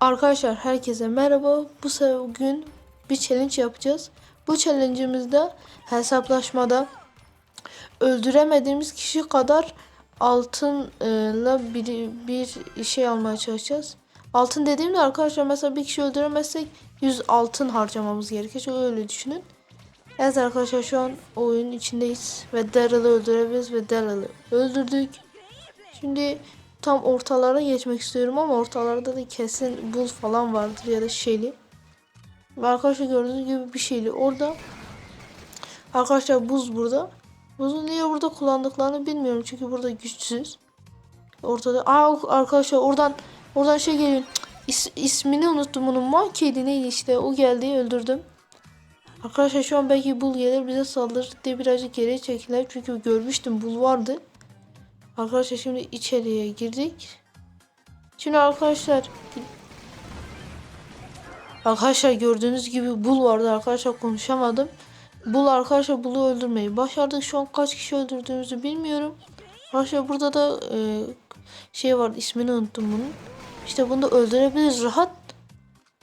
Arkadaşlar herkese merhaba. Bu bugün bir challenge yapacağız. Bu challenge'ımızda hesaplaşmada öldüremediğimiz kişi kadar altınla bir, bir şey almaya çalışacağız. Altın dediğimde arkadaşlar mesela bir kişi öldüremezsek 100 altın harcamamız gerekecek. Öyle düşünün. Evet arkadaşlar şu an oyunun içindeyiz ve Daryl'ı öldürebiliriz ve Daryl'ı öldürdük. Şimdi tam ortalara geçmek istiyorum ama ortalarda da kesin bul falan vardır ya da şeyli. Arkadaşlar gördüğünüz gibi bir şeyli orada. Arkadaşlar buz burada. Buzu niye burada kullandıklarını bilmiyorum çünkü burada güçsüz. Ortada. Aa arkadaşlar oradan oradan şey geliyor. İs- ismini unuttum bunun. Monkey'di neydi işte o geldi öldürdüm. Arkadaşlar şu an belki bul gelir bize saldırır diye birazcık geriye çekiler. Çünkü görmüştüm bul vardı. Arkadaşlar şimdi içeriye girdik. Şimdi arkadaşlar Arkadaşlar gördüğünüz gibi bul vardı arkadaşlar konuşamadım. Bul arkadaşlar bulu öldürmeyi başardık. Şu an kaç kişi öldürdüğümüzü bilmiyorum. Arkadaşlar burada da e, şey var ismini unuttum bunun. İşte bunu da öldürebiliriz rahat.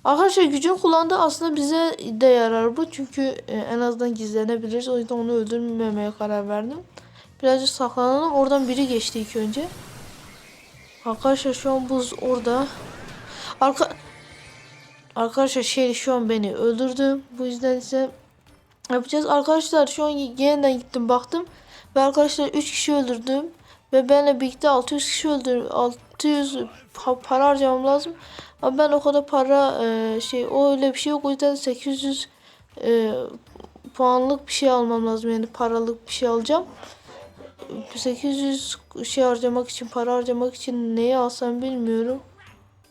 Arkadaşlar gücün kullandığı aslında bize de yarar bu. Çünkü e, en azından gizlenebiliriz. O yüzden onu öldürmemeye karar verdim. Birazcık saklanalım. Oradan biri geçti ilk önce. Arkadaşlar şu an buz orada. Arka... Arkadaşlar şey şu an beni öldürdü. Bu yüzden ise yapacağız. Arkadaşlar şu an yeniden gittim baktım. Ve arkadaşlar 3 kişi öldürdüm. Ve benle birlikte 600 kişi öldürdüm. 600 pa- para harcamam lazım. Ama ben o kadar para e, şey o öyle bir şey yok. O yüzden 800 e, puanlık bir şey almam lazım. Yani paralık bir şey alacağım. 800 şey harcamak için para harcamak için neyi alsam bilmiyorum.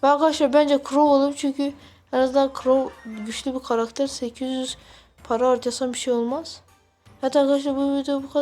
Ben arkadaşlar bence Crow olayım çünkü en azından Crow güçlü bir karakter 800 para harcasam bir şey olmaz. Evet arkadaşlar bu video bu kadar.